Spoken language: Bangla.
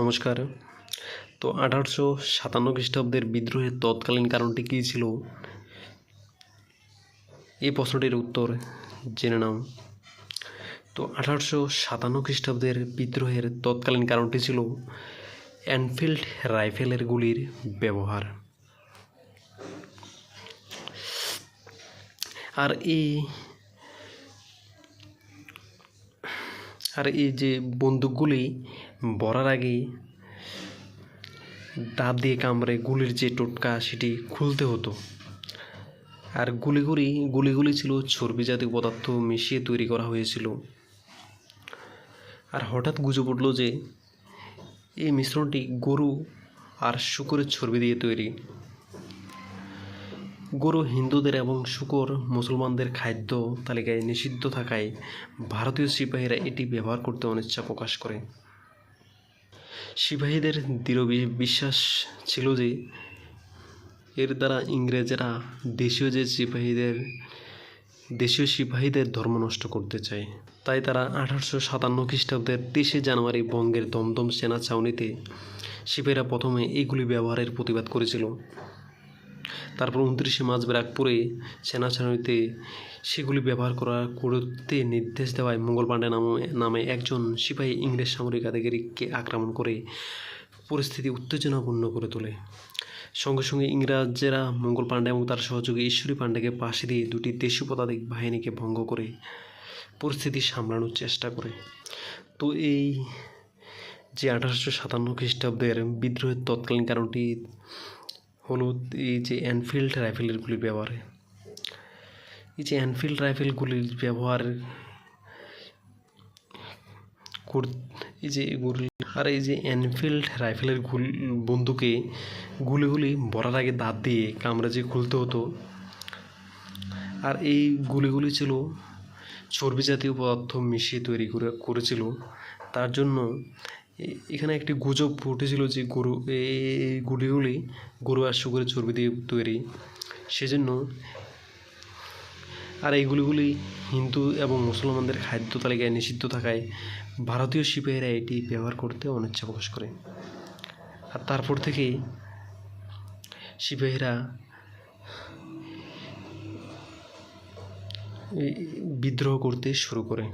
নমস্কার। তো আঠারোশো সাতান্ন খ্রিস্টাব্দের বিদ্রোহের তৎকালীন কারণটি কী ছিল? এই প্রশ্নটির উত্তর জেনে নাও। তো আঠারোশো সাতান্ন খ্রিস্টাব্দের বিদ্রোহের তৎকালীন কারণটি ছিল অ্যানফিল্ড রাইফেলের গুলির ব্যবহার। আর এই আর এই যে বন্দুকগুলি ভরার আগে দাঁত দিয়ে কামড়ে গুলির যে টোটকা সেটি খুলতে হতো। আর গুলিগুলি গুলিগুলি ছিল চর্বি জাতীয় পদার্থ মিশিয়ে তৈরি করা হয়েছিল। আর হঠাৎ গুজব উঠল যে এই মিশ্রণটি গরু আর শুকরের চর্বি দিয়ে তৈরি। গরু হিন্দুদের এবং শুকর মুসলমানদের খাদ্য তালিকায় নিষিদ্ধ থাকায় ভারতীয় সিপাহীরা এটি ব্যবহার করতে অনিচ্ছা প্রকাশ করে। সিপাহীদের দৃঢ় বিশ্বাস ছিল যে এর দ্বারা ইংরেজরা দেশীয় যে সিপাহীদের দেশীয় সিপাহীদের ধর্ম নষ্ট করতে চায়। তাই তারা আঠারোশো সাতান্ন খ্রিস্টাব্দের তেইশে জানুয়ারি বঙ্গের দমদম সেনা ছাউনিতে সিপাহীরা প্রথমে এইগুলি ব্যবহারের প্রতিবাদ করেছিল। তারপর উনত্রিশে মার্চ ব্যারাকপুরে সেনা ছাউনিতে সেগুলি ব্যবহার করা করতে নির্দেশ দেওয়ায় মঙ্গল পাণ্ডে নামে নামে একজন সিপাহী ইংরেজ সামরিক আধিকারিককে আক্রমণ করে পরিস্থিতি উত্তেজনাপূর্ণ করে তোলে। সঙ্গে সঙ্গে ইংরাজেরা মঙ্গল পাণ্ডে এবং তার সহযোগী ঈশ্বরী পাণ্ডেকে পাশে দিয়ে দুটি দেশীয় পদাতিক বাহিনীকে ভঙ্গ করে পরিস্থিতি সামলানোর চেষ্টা করে। তো এই যে আঠারোশো সাতান্ন খ্রিস্টাব্দের বিদ্রোহের তৎকালীন কারণটি হলো এই যে এনফিল্ড রাইফেলের গুলির ব্যবহারে। এই যে এনফিল্ড রাইফেলগুলির ব্যবহার এই যে গুলি, আর এই যে এনফিল্ড রাইফেলের গুল, বন্দুকে গুলিগুলি ভরার আগে দাঁত দিয়ে কামড়ে যে খুলতে হতো। আর এই গুলিগুলি ছিল চর্বি জাতীয় পদার্থ মিশিয়ে তৈরি করে, করেছিল। তার জন্য এখানে একটি গুজব উঠেছিল যে গরু এই গুলিগুলি গরু আর শুকরের চর্বি দিয়ে তৈরি। সেজন্য আর এই গুলিগুলি হিন্দু এবং মুসলমানদের খাদ্য তালিকায় নিষিদ্ধ থাকায় ভারতীয় সিপাহীরা এটি ব্যবহার করতে অনিচ্ছা প্রকাশ করে। আর তারপর থেকে সিপাহীরা বিদ্রোহ করতে শুরু করে।